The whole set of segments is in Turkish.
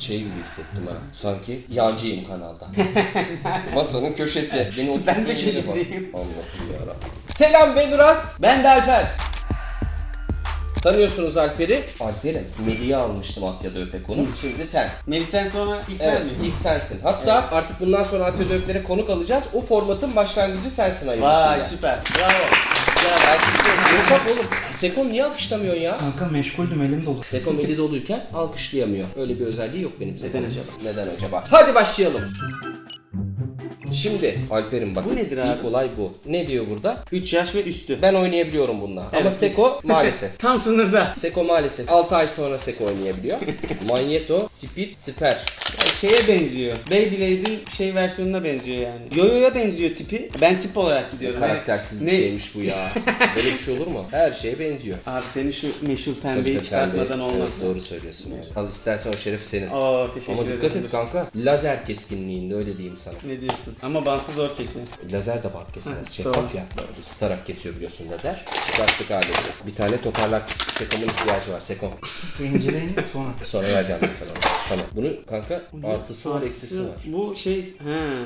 Şey gibi hissettim ha. Sanki yancıyım kanalda. Masanın köşesi. Beni o Ben de tuttuğun yere bak. köşedeyim. Allah'ım yarabbim. Selam ben Uras. Ben de Alper. Tanıyorsunuz Alper'i. Alper'im. Melih'i almıştım Atya'da öpek onu. Şimdi sen. Melih'ten sonra ilk ben Evet miyim? ilk sensin. Hatta artık bundan sonra Atya'da öpeklere konuk alacağız. O formatın başlangıcı sensin hayırlısıyla. Vay süper. Bravo. Ya. Yasak oğlum. Sekon niye alkışlamıyorsun ya? Kanka meşguldüm elim dolu. Sekon eli doluyken alkışlayamıyor. Öyle bir özelliği yok benim Sekon. Neden acaba? Neden acaba? Hadi başlayalım. Şimdi Alper'im bak. Bu nedir abi? İlk olay bu. Ne diyor burada? 3 yaş ve üstü. Ben oynayabiliyorum bununla. Ama Evet, Seko maalesef. Tam sınırda. Seko maalesef 6 ay sonra Seko oynayabiliyor. Magneto, Speed, Siper. Şeye benziyor. Beyblade'in şey versiyonuna benziyor yani. Yoyo'ya benziyor tipi. Ben tip olarak gidiyorum. Karaktersiz Yani bir ne- şeymiş bu ya. Böyle bir şey olur mu? Her şeye benziyor. Abi senin şu meşhur pembeyi tabii, çıkartmadan pembe. olmaz. Evet, doğru söylüyorsun. Al istersen o şeref senin. Oo teşekkür Ama ederim. dikkat et kanka. Lazer keskinliğinde öyle diyeyim sana. Ne diyorsun? Ama bantı zor kesiyor. Lazer de bant kesemez. Şeffaf doğru. ya. Böyle ısıtarak kesiyor biliyorsun lazer. Çıkarttık aleti. Bir tane toparlak. Sekom'un ihtiyacı var. Sekom. İnceleyin de sonra. Sonra vereceğim ben sana onu. Tamam. Bunun kanka artısı var eksisi var. Bu şey ha.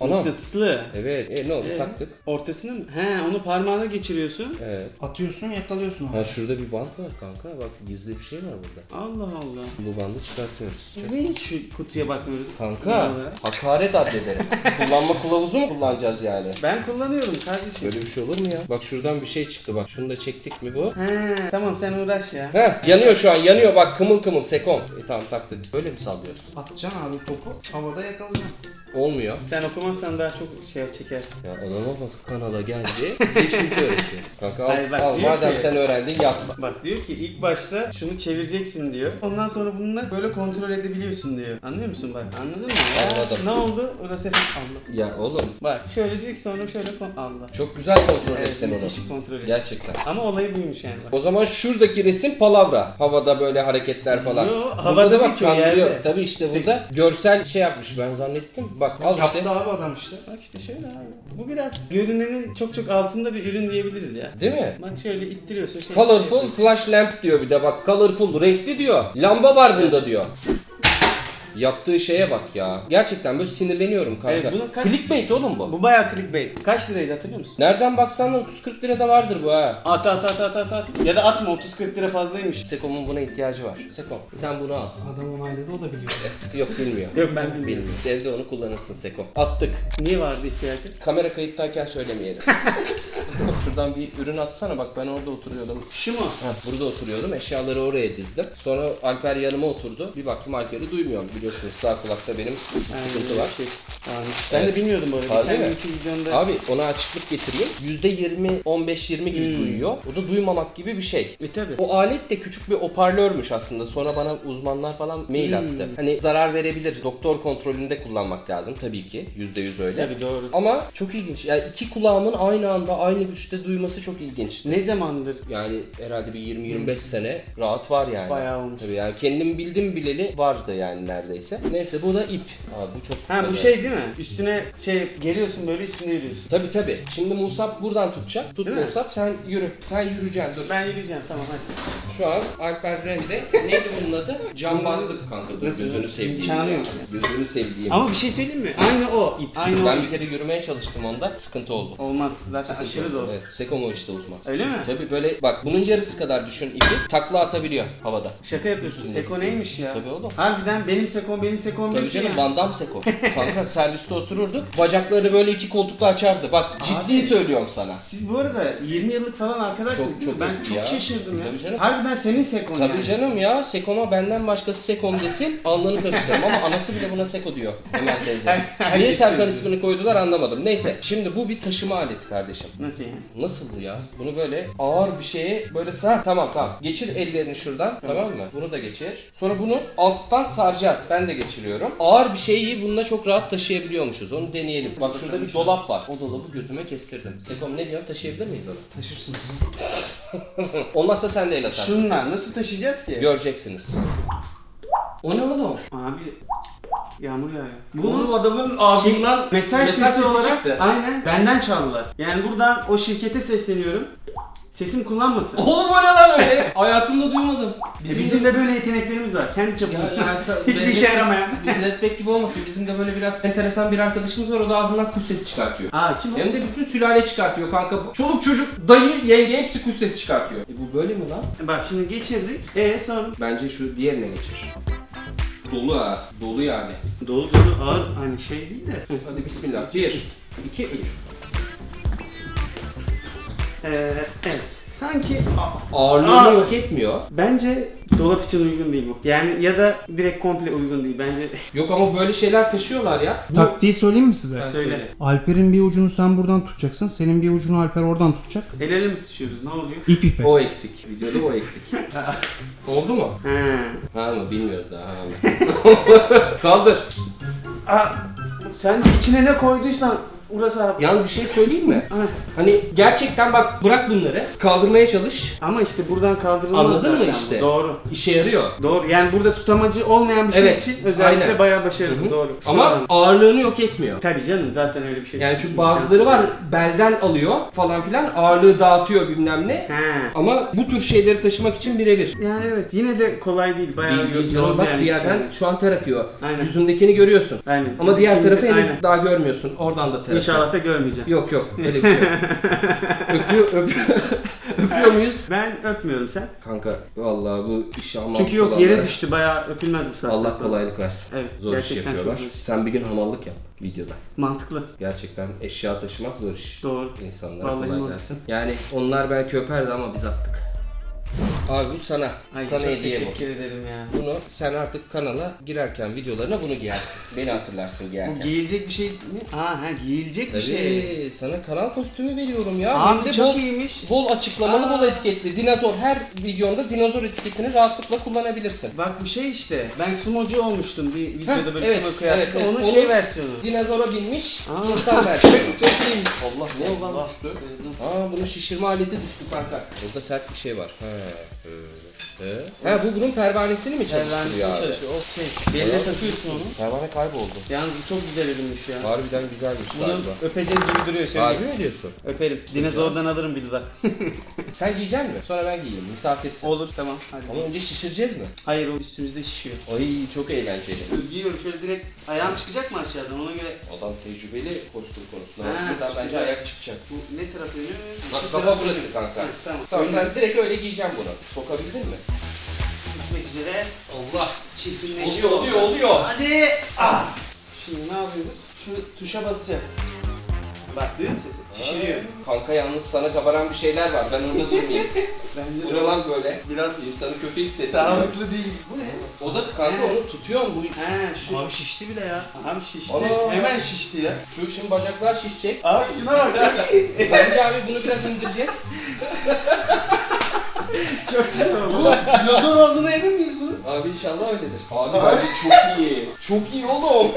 Ana. Mıknatıslı. Evet. E ne oldu? Ee? Taktık. Ortasına mı? He onu parmağına geçiriyorsun. Evet. Atıyorsun yakalıyorsun. Ha şurada bir bant var kanka. Bak gizli bir şey var burada. Allah Allah. Bu bandı çıkartıyoruz. Biz niye hiç şu kutuya bakmıyoruz? Kanka olarak? hakaret addederim. Kullanma kılavuzu mu kullanacağız yani? Ben kullanıyorum kardeşim. Böyle bir şey olur mu ya? Bak şuradan bir şey çıktı bak. Şunu da çektik mi bu? He tamam sen uğraş ya. Heh yanıyor şu an yanıyor bak kımıl kımıl sekon. E tamam taktık. Böyle mi sallıyorsun? Atacaksın abi topu havada yakalayacaksın. Olmuyor. Sen okumazsan daha çok şey çekersin. Ya adama bak kanala geldi. Değişimizi öğretiyor. Kanka al, Hayır, bak al diyor madem ki- sen öğrendin yapma. Bak diyor ki ilk başta şunu çevireceksin diyor. Ondan sonra bununla böyle kontrol edebiliyorsun diyor. Anlıyor musun bak? Anladın mı? Ya, Anladım. Ne oldu? Orası hep Allah. Ya oğlum Bak şöyle diyor ki sonra şöyle kon Allah. çok güzel kontrol Evet, ettin onu. müthiş kontrol et. Gerçekten. Ama olayı buymuş yani. Bak. O zaman şuradaki resim palavra. Havada böyle hareketler falan. Yo, Burada havada da bak o kandırıyor. yerde. Tabii işte, İşte- burada görsel şey yapmış ben zannettim. Bak al işte. Yaptı abi adam işte. Bak işte şöyle abi. Bu biraz görünenin çok çok altında bir ürün diyebiliriz ya. Değil mi? Bak şöyle ittiriyorsun. Şey Colorful flash lamp diyor bir de bak colorful renkli diyor. Lamba var bunda diyor. Yaptığı şeye bak ya. Gerçekten böyle sinirleniyorum kanka. Evet, buna kaç- Clickbait oğlum bu. Bu bayağı clickbait. Kaç liraydı hatırlıyor musun? Nereden baksan da 30-40 lirada vardır bu ha. At at at at at at. Ya da atma 30-40 lira fazlaymış. Sekom'un buna ihtiyacı var. Sekom sen bunu al. Adam onayladı o da biliyor. Yok bilmiyor. Yok ben bilmiyorum. Bilmiyor. Evde onu kullanırsın Sekom. Attık. Niye vardı ihtiyacı? Kamera kayıttayken söylemeyelim. Şuradan bir ürün atsana bak ben orada oturuyordum. Şu mu? Ha, burada oturuyordum. Eşyaları oraya dizdim. Sonra Alper yanıma oturdu. Bir baktım Alper'i duymuyorum. Biliyorsunuz sağ kulakta benim bir sıkıntı var. Şey, varmış. Ben Evet. de bilmiyordum bu arada. Geçen günkü videomda. Abi ona açıklık getireyim. %20, 15-20 gibi Hmm. duyuyor. O da duymamak gibi bir şey. E tabi. O alet de küçük bir hoparlörmüş aslında. Sonra bana uzmanlar falan mail Hmm. attı. Hani zarar verebilir. Doktor kontrolünde kullanmak lazım tabii ki. %100 öyle. Tabii doğru. Ama çok ilginç. Yani iki kulağımın aynı anda aynı güçte duyması çok ilginç. Ne zamandır? Yani herhalde bir 20-25 sene rahat var yani. Bayağı olmuş. Tabii yani kendim bildim bileli vardı yani neredeyse. Neyse bu da ip. Abi bu çok Ha bu şey değil mi? Üstüne şey geliyorsun böyle üstüne yürüyorsun. Tabii tabii. Şimdi Musab buradan tutacak. Tut Değil mi? Musab sen yürü. Sen yürüyeceksin dur. Ben yürüyeceğim tamam hadi. Şu an Alper Rende. Neydi bunun adı? Cambazlık kanka. Dur Nasıl? gözünü sevdiğim. İmkanı yok. Gözünü sevdiğim. Ama bir şey söyleyeyim mi? Aynı o ip. Aynı Ben o bir kere yürümeye çalıştım onda. Sıkıntı oldu. Olmaz zaten Sıkıntı aşırı oldu. zor. Evet. Sekomo işte uzman. Öyle mi? Tabii böyle bak bunun yarısı kadar düşün ipi. Takla atabiliyor havada. Şaka yapıyorsun. Seko neymiş ya? Tabii oğlum. Harbiden benim sekom benim sekom Tabii diyorsun canım ya. Van Damme Seko. Kanka serviste otururdu. Bacakları böyle iki koltukla açardı. Bak ciddi söylüyorum sana. Siz bu arada 20 yıllık falan arkadaşsınız Çok- değil mi? çok Ben eski çok ya. şaşırdım ya. Tabii canım. Harbiden senin sekon Tabii yani. canım ya Seko'ma benden başkası Sekom desin alnını karıştırırım ama anası bile buna Seko diyor Emel teyze. Herkes Niye Serkan diyor. ismini koydular anlamadım. Neyse şimdi bu bir taşıma aleti kardeşim. Nasıl yani? Nasıl bu ya? Bunu böyle ağır bir şeye böyle sağ tamam tamam. Geçir ellerini şuradan tamam, mı? Bunu da geçir. Sonra bunu alttan saracağız. Ben de geçiriyorum. Ağır bir şeyi bununla çok rahat taşıyabiliyormuşuz. Onu deneyelim. Bak şurada bir dolap var. O dolabı gözüme kestirdim. Sekom ne diyorsun? Taşıyabilir miyiz onu? Taşırsın. Olmazsa sen de el atarsın. Şunla nasıl taşıyacağız ki? Göreceksiniz. O ne oğlum? Abi yağmur yağıyor. Oğlum adamın ağzından Mesaj, sesi olarak aynen benden çaldılar. Yani buradan o şirkete sesleniyorum. Sesim kullanmasın. Oğlum o ne lan öyle? Hayatımda duymadım. E, bizim de böyle yeteneklerimiz var. Kendi çapımızda. Ya, yani Hiçbir işe yaramayan. Benzetmek gibi olmasın. Bizim de böyle biraz enteresan bir arkadaşımız var. O da ağzından kuş sesi çıkartıyor. Aa kim o? Hem de bütün sülale çıkartıyor kanka. Çoluk çocuk, dayı, yenge hepsi kuş sesi çıkartıyor. E bu böyle mi lan? Bak şimdi geçirdik. E sonra? Bence şu diğerine geçir. Dolu ha. Dolu yani. Dolu dolu ağır hani şey değil de. Hadi bismillah. 1, 2, 3. Ee, evet. Sanki Ağırlığını Aa. yok etmiyor. bence dolap için uygun değil bu. Yani ya da direkt komple uygun değil. Bence Yok ama böyle şeyler taşıyorlar ya. Bu... Taktiği söyleyeyim mi size? Ben Söyle. söyle. Alper'in bir ucunu sen buradan tutacaksın. Senin bir ucunu Alper oradan tutacak. el ele mi tutuşuyoruz? Ne oluyor? İp ipe. O eksik. Videoda o eksik. Oldu mu? He. Ha mı bilmiyoruz daha. Ha mı? Kaldır. Aa, sen içine ne koyduysan burası abi. Yalnız bir şey söyleyeyim mi? Hani gerçekten bak bırak bunları. Kaldırmaya çalış. Ama işte buradan kaldırılmaz. Anladın mı zaten bu. işte? Doğru. İşe yarıyor. Doğru. Yani burada tutamacı olmayan bir şey Evet, için özellikle aynen. bayağı başarılı. Hı hı. Doğru. Şu Ama an- ağırlığını yok etmiyor. Tabii canım zaten öyle bir şey. Yani çünkü bazıları var belden alıyor falan filan ağırlığı dağıtıyor bilmem ne. He. Ama bu tür şeyleri taşımak için birebir. Yani evet yine de kolay değil. Bayağı değil yol canım. Bak yani bir yerden ikisinden. şu an ter akıyor. Aynen. Yüzündekini görüyorsun. Aynen. Ama diğer Şimdi- tarafı henüz aynen. daha görmüyorsun. Oradan da ter. İnşallah da görmeyeceğim. Yok yok öyle bir şey yok. öpüyor, öpüyor, öpüyor muyuz? Ben öpmüyorum sen. Kanka vallahi bu iş ama Çünkü yok yere düştü bayağı öpülmez bu saatten Allah sonra. kolaylık versin. Evet, Zor iş gerçekten yapıyorlar. çok zor iş. Sen bir gün hamallık yap videoda. Mantıklı. Gerçekten eşya taşımak zor iş. Doğru. İnsanlara Vallahi kolay mantıklı. gelsin. Yani onlar belki öperdi ama biz attık. Abi bu sana. Ay, sana çok hediye bu. teşekkür ederim ya. Bunu sen artık kanala girerken videolarına bunu giyersin. Beni hatırlarsın Bu giyerken. giyilecek bir şey mi? Aa ha giyilecek bir Tabii şey. sana kanal kostümü veriyorum ya. Abi de çok bol, iyiymiş. bol açıklamalı Aa. bol etiketli. Dinozor her videonda dinozor etiketini rahatlıkla kullanabilirsin. Bak bu şey işte. Ben sumocu olmuştum bir videoda böyle evet, sumo kıyafeti. evet, evet. Onun Onun- şey versiyonu. Dinozora binmiş Aa. insan versiyonu. Çok iyiymiş. Allah ne olan düştü? Aa bunun şişirme aleti düştü kanka. Burada sert bir şey var. He. えー He. Ha bu bunun pervanesini mi çalıştırıyor Pervanesini abi? çalışıyor. O şey. Beline takıyorsun onu. Pervane kayboldu. Yalnız bu çok güzel ürünmüş ya. Harbiden güzelmiş Bunu galiba. öpeceğiz gibi duruyor söyleyeyim. Harbi mi diyorsun? Öperim. Dinozordan alırım bir dudak. Sen giyecek misin? Sonra ben giyeyim. Misafirsin. Olur tamam. Hadi. Ama önce şişireceğiz mi? Hayır o üstümüzde şişiyor. Ay çok eğlenceli. Giyiyorum şöyle direkt ayağım çıkacak mı aşağıdan ona göre. Adam tecrübeli kostüm konusunda. Ha, Buradan bence ayak çıkacak. Bu ne taraf? Bak Şu kafa taraf burası kanka. Ha, tamam. Tamam sen direkt öyle giyeceğim bunu. Sokabildin mi? Gitmek üzere. Allah. Çirkinleşiyor. Oluyor oluyor oluyor. Hadi. Ah. Şimdi ne yapıyoruz? Şu tuşa basacağız. Bak duyuyor musun sesi? Şişiriyor. Kanka yalnız sana kabaran bir şeyler var. Ben orada durmayayım. Bence Bu ne lan böyle? Biraz İnsanı kötü hissettiriyor. sağlıklı değil. Bu ne? O da kanka onu tutuyor mu? Bu He şu. Abi şişti bile ya. Abi şişti. Ana. Hemen şişti ya. Şu şimdi bacaklar şişecek. Abi şuna bak. Bence abi bunu biraz indireceğiz. çok güzel oldu. Dinozor olduğuna emin miyiz bunun? Abi inşallah öyledir. Abi bence çok iyi. Çok iyi oğlum.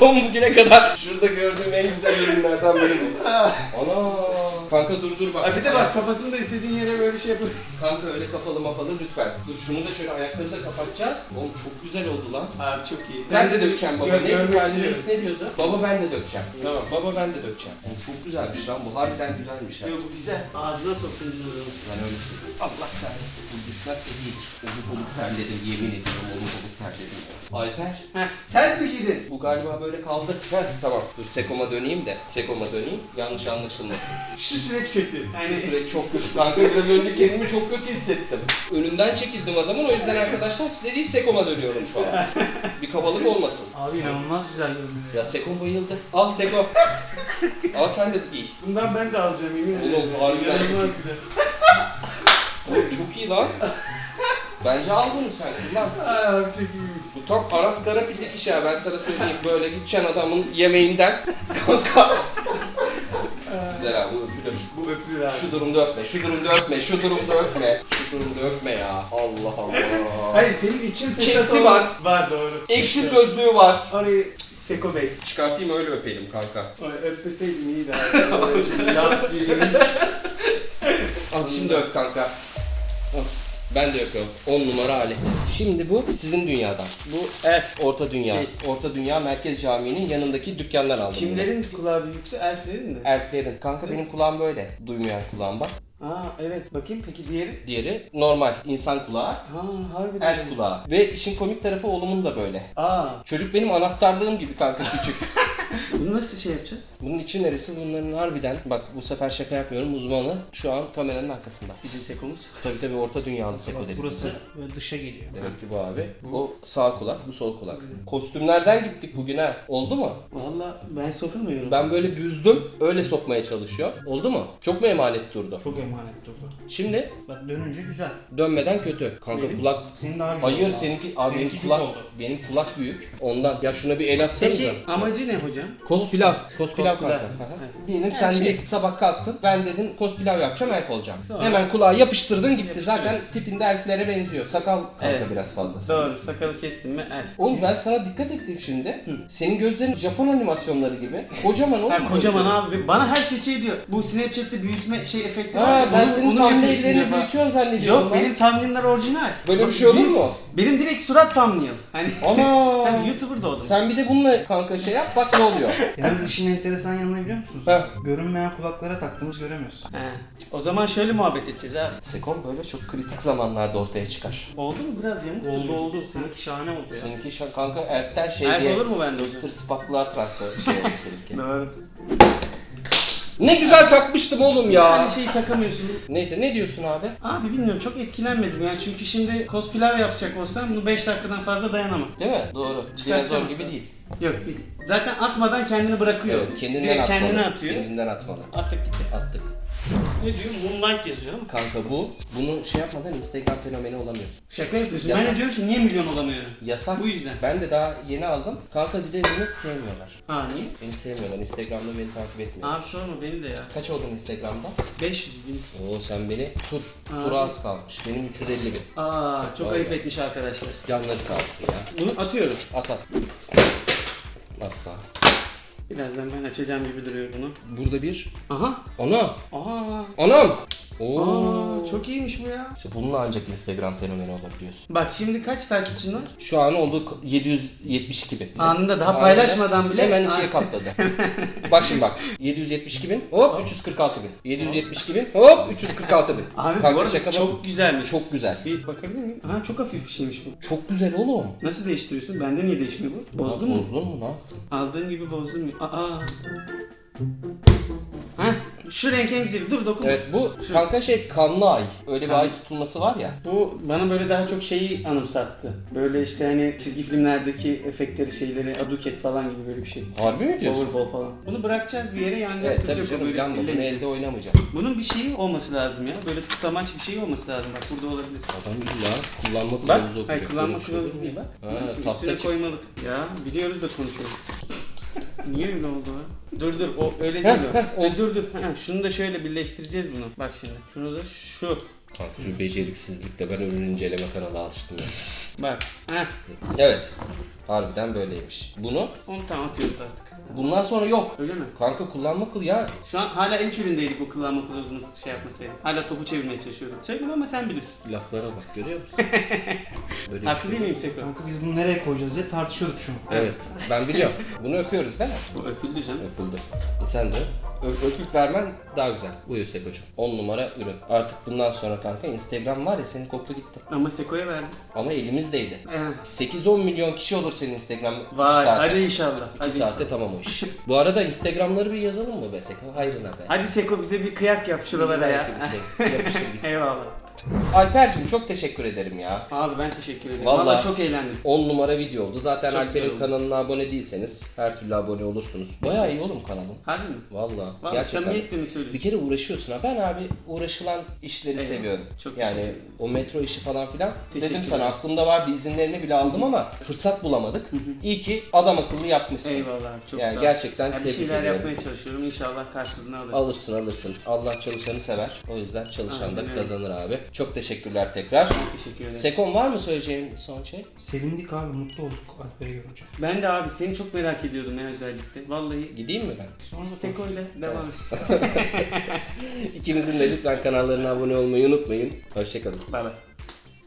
oğlum bugüne kadar şurada gördüğüm en güzel ürünlerden biri bu. Ana. Kanka dur dur bak. Abi bir de bak kafasını da istediğin yere böyle şey yapıyor. Kanka öyle kafalı mafalı lütfen. Dur şunu da şöyle ayakları da kapatacağız. Oğlum çok güzel oldu lan. Abi çok iyi. Ben de dökeceğim baba. Gör- ne? görmek ne diyordu? Baba ben de dökeceğim. Tamam. Baba ben de dökeceğim. Oğlum çok güzelmiş lan bu. Harbiden güzelmiş ha. Yok bu güzel. Ağzına dinozoru. Ben öyle sıkıntı. Allah kahretsin düşmezse iyidir. Oluk oluk terledim yemin ediyorum oluk oluk terledim. Alper Heh, ters mi giydin? bu galiba böyle kaldı. Heh, tamam dur Sekom'a döneyim de. Sekom'a döneyim yanlış anlaşılmasın. Şu süreç kötü. Şu Yani süreç çok kötü. Kanka biraz önce kendimi çok kötü hissettim. Önünden çekildim adamın o yüzden arkadaşlar size değil Sekom'a dönüyorum şu an. Bir kabalık olmasın. Abi inanılmaz güzel görünüyor. Ya Sekom bayıldı. Al Seko. Al sen de giy. bundan ben de alacağım yemin ederim. Oğlum, harbiden. İnanılmaz güzel. Oğlum çok iyi lan. Bence al bunu sen kullan. Aa, çok iyiymiş. Bu tam Aras Karafillik işi ha ben sana söyleyeyim. Böyle gideceksin adamın yemeğinden. Kanka. Güzel abi bu öpülür. Bu öpülür abi. Şu durumda öpme, şu durumda öpme, şu durumda öpme. Şu durumda öpme ya. Allah Allah. Hayır senin için Kepsi fırsat var. Var doğru. Ekşi sözlüğü var. Orayı Seko Bey. Çıkartayım öyle öpelim kanka. Ay, öpmeseydim iyiydi abi. Şimdi Laf diyelim. Al şimdi öp kanka. Al. Ben de yapıyorum. 10 numara alet. Şimdi bu sizin dünyadan. Bu Elf. Orta Dünya. Şey. Orta Dünya Merkez Camii'nin yanındaki dükkandan aldım. bunu. Kimlerin kulağı büyüktü? Elflerin mi? Elflerin. Kanka benim kulağım böyle. Duymayan kulağım bak. Aa evet bakayım peki diğeri? Diğeri normal insan kulağı. Ha harbiden. Elf kulağı. Ve işin komik tarafı oğlumun da böyle. Aa Çocuk benim anahtarlığım gibi kanka küçük. bunu nasıl şey yapacağız? Bunun içi neresi? Bunların harbiden bak bu sefer şaka yapmıyorum uzmanı şu an kameranın arkasında. Bizim sekomuz. Tabii tabii orta dünyalı seko deriz. Burası böyle dışa geliyor. Demek ki bu abi. O sağ kulak, bu sol kulak. Kostümlerden gittik bugün ha. Oldu mu? Valla ben sokamıyorum. Ben böyle büzdüm, öyle sokmaya çalışıyor. Oldu mu? Çok mu emanet durdu? Çok emanet durdu. Şimdi Bak dönünce güzel. dönmeden kötü. Kanka Benim- kulak Senin daha güzel Hayır oldu. seninki abi benim Seninki kulak oldu. benim kulak büyük. Ondan ya şuna bir el atsanıza. Peki amacı ne hocam? Kospilav. Kospilav Kospilav. kanka. Hı hı. Evet. Diyelim sen şey. bir sabah kalktın. Ben dedin kospilav yapacağım elf olacağım. Sonra- Hemen kulağa yapıştırdın gitti. Zaten tipinde elflere benziyor. Sakal kanka Evet. biraz fazla. Doğru sakalı kestim mi elf. Oğlum ben sana dikkat ettim şimdi. Senin gözlerin Japon animasyonları gibi. Kocaman oğlum. Ha, kocaman abi. Bana herkes şey diyor. Bu Snapchat'te büyütme şey efekti var. Ha ben onu- senin onu yapıyorsun falan. büyütüyorsun zannediyorum. Yok lan. benim thumbnail'lar orijinal. Böyle bir şey olur mu? Benim direkt surat thumbnail. Hani Ana. Tabii YouTuber da oldum. Sen bir de bununla kanka şey yap bak ne oluyor. Yalnız işin enteresan yanını biliyor musunuz? Heh. Görünmeyen kulaklara taktınız göremiyorsun. He. O zaman şöyle muhabbet edeceğiz abi. Sekon böyle çok kritik zamanlarda ortaya çıkar. Oldu mu biraz yamuk? Oldu oldu. Seninki şahane oldu ya. Seninki şu an kanka elften şey Elf diye. olur mu bende o Mr. Spock'lığa transfer şey oldu seninki. Doğru. Ne güzel takmıştım oğlum ya. Yani şeyi takamıyorsun. Neyse ne diyorsun abi? Abi bilmiyorum çok etkilenmedim yani çünkü şimdi cosplayer yapacak olsam bunu 5 dakikadan fazla dayanamam. Değil mi? Doğru. Çıkartacağım. Dinozor gibi değil. Yok değil. Zaten atmadan kendini bırakıyor. Evet, kendinden Direkt atmalı. kendini atıyor. Kendinden atmalı. Attık gitti. Attık. Ne diyor? Moonlight yazıyor ama. Kanka bu, bunu şey yapmadan Instagram fenomeni olamıyorsun. Şaka yapıyorsun. Yasak. Ben de diyorum ki niye milyon olamıyorum? Yasak. Bu yüzden. Ben de daha yeni aldım. Kanka bir de beni sevmiyorlar. Ha niye? Beni sevmiyorlar. Instagram'da beni takip etmiyor. Abi sorma beni de ya. Kaç oldun Instagram'da? 500 bin. Oo sen beni tur. Abi. Tura az kalmış. Benim 350 bin. Aa çok Vallahi. ayıp etmiş arkadaşlar. Canları sağ olsun ya. Bunu atıyorum. At at. Asla. Birazdan ben açacağım gibi duruyor bunu. Burada bir. Aha. Ana. Aa. Anam. Oo. Aa çok iyiymiş bu ya. İşte bununla ancak Instagram fenomeni olabiliyorsun. Bak şimdi kaç takipçin var? Şu an oldu 772 bin. Anında daha Anında. paylaşmadan bile. Hemen ikiye katladı. bak şimdi bak. 772 bin hop 346 bin. 772 bin hop 346 bin. Abi bu arada şaka çok güzelmiş. çok güzel. Bir bakabilir miyim? Ha çok hafif bir şeymiş bu. Çok güzel oğlum. Nasıl değiştiriyorsun? Bende niye değişmiyor bu? Bozdun mu? Bozdun mu ne yaptın? Aldığım gibi bozdum mu? Aa. Heh, şu renk en güzeli. Dur dokun. Evet bu kanka şey kanlı ay. Öyle bir ay tutulması var ya. Bu bana böyle daha çok şeyi anımsattı. Böyle işte hani çizgi filmlerdeki efektleri şeyleri, Aduket falan gibi böyle bir şey. Harbi mi diyorsun? Powerball falan. Bunu bırakacağız bir yere yanacak Evet tabii duracak o canım böyle lamba bunu elde oynamayacak. Bunun bir şeyi olması lazım ya. Böyle tutamaç bir şey olması lazım. Bak burada olabilir. Adam illa kullanma Bak, kılavuzu okuyacak. hayır kullanma Böyle bir şey kılavuzu değil bak. Ha, tahta üstüne çık- koymalık. Ya biliyoruz da konuşuyoruz. Niye öyle oldu? Dur dur o öyle değil o. E, dur dur. Ha, şunu da şöyle birleştireceğiz bunu. Bak şimdi. Şunu da şu. Kanka şu beceriksizlikte ben ürün inceleme kanalı alıştım ya. Bak. Heh. Evet. Harbiden böyleymiş. Bunu Onu tam atıyoruz artık. Bundan sonra yok. Öyle mi? Kanka kullanma kıl ya. Şu an hala ilk üründeydik bu kullanma kılavuzunu şey yapmasaydı. Hala topu çevirmeye çalışıyorum. Söyleme ama sen bilirsin. Laflara bak görüyor musun? Böyle bir Haklı şey. değil miyim Seko? Kanka biz bunu nereye koyacağız diye tartışıyorduk şu an. Evet ben biliyorum. Bunu öpüyoruz değil mi? Bu öpüldü canım. Öpüldü. Sen de Ö- öpüp vermen daha güzel. Buyur Seko'cum. 10 numara ürün. Artık bundan sonra kanka Instagram var ya senin koptu gitti. Ama Seko'ya verdim. Ama elimizdeydi. Eh. 8-10 milyon kişi olur senin Instagram 2 Vay saatte. hadi inşallah. 2 Hadi. saatte tamam o iş. Bu arada Instagram'ları bir yazalım mı be Seko? Hayrına be. Hadi Seko bize bir kıyak yap şuralara ya. Şey. Yapıştır gitsin. Eyvallah. Alper'cim çok teşekkür ederim ya. Abi ben teşekkür ederim. Vallahi- Vallahi, çok eğlendim. 10 numara video oldu. Zaten Çok Alper'in oldu. kanalına abone değilseniz her türlü abone olursunuz. Bayağı iyi oğlum kanalın. Harbi mi? Valla. Gerçekten. samimiyetle mi Bir söylüyorsun? kere uğraşıyorsun ha. Ben abi uğraşılan işleri Evet. seviyorum. Çok yani teşekkür o metro işi falan filan. Teşekkür Dedim sana ederim. aklımda vardı izinlerini bile aldım ama fırsat bulamadık. İyi ki adam akıllı yapmışsın. Eyvallah çok Yani sağ ol. gerçekten Ya bir tebrik şeyler ediyorum. yapmaya çalışıyorum. İnşallah karşılığını alırız. Alırsın alırsın. Allah çalışanı sever. O yüzden çalışan da Aynen öyle. kazanır abi. Çok teşekkürler tekrar. Teşekkür ederim. Sekon var mı söyleyeceğin son şey? Sevindik abi mutlu olduk Alper'i görünce. ben de abi seni çok merak ediyordum ya özellikle. Vallahi Gideyim mi ben? Sonra Seko ile devam et. İkinizin de lütfen kanallarına abone olmayı unutmayın. Hoşçakalın. Bay bay.